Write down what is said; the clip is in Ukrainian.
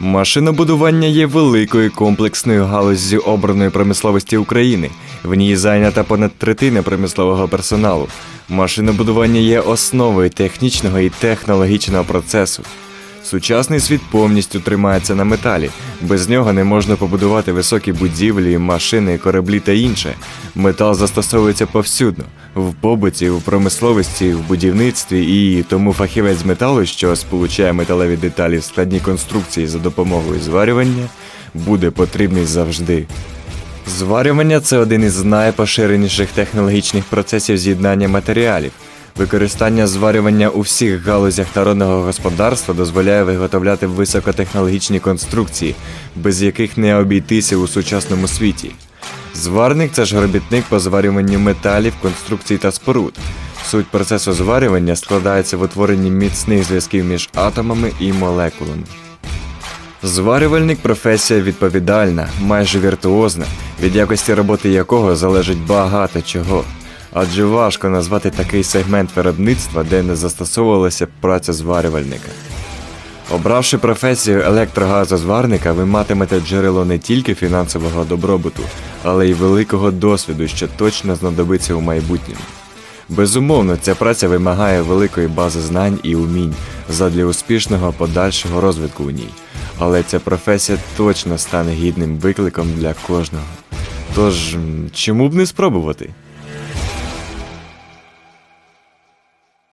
Машинобудування є великою комплексною галуззю обраної промисловості України. В ній зайнята понад третина промислового персоналу. Машинобудування є основою технічного і технологічного процесу. Сучасний світ повністю тримається на металі. Без нього не можна побудувати високі будівлі, машини, кораблі та інше. Метал застосовується повсюдно в побуті, в промисловості, в будівництві, і тому фахівець металу, що сполучає металеві деталі в складні конструкції за допомогою зварювання, буде потрібний завжди. Зварювання це один із найпоширеніших технологічних процесів з'єднання матеріалів. Використання зварювання у всіх галузях народного господарства дозволяє виготовляти високотехнологічні конструкції, без яких не обійтися у сучасному світі. Зварник це ж робітник по зварюванню металів, конструкцій та споруд. Суть процесу зварювання складається в утворенні міцних зв'язків між атомами і молекулами. Зварювальник професія відповідальна, майже віртуозна, від якості роботи якого залежить багато чого. Адже важко назвати такий сегмент виробництва, де не застосовувалася праця зварювальника. Обравши професію електрогазозварника, ви матимете джерело не тільки фінансового добробуту, але й великого досвіду, що точно знадобиться у майбутньому. Безумовно, ця праця вимагає великої бази знань і умінь задля успішного подальшого розвитку у ній. Але ця професія точно стане гідним викликом для кожного. Тож, чому б не спробувати?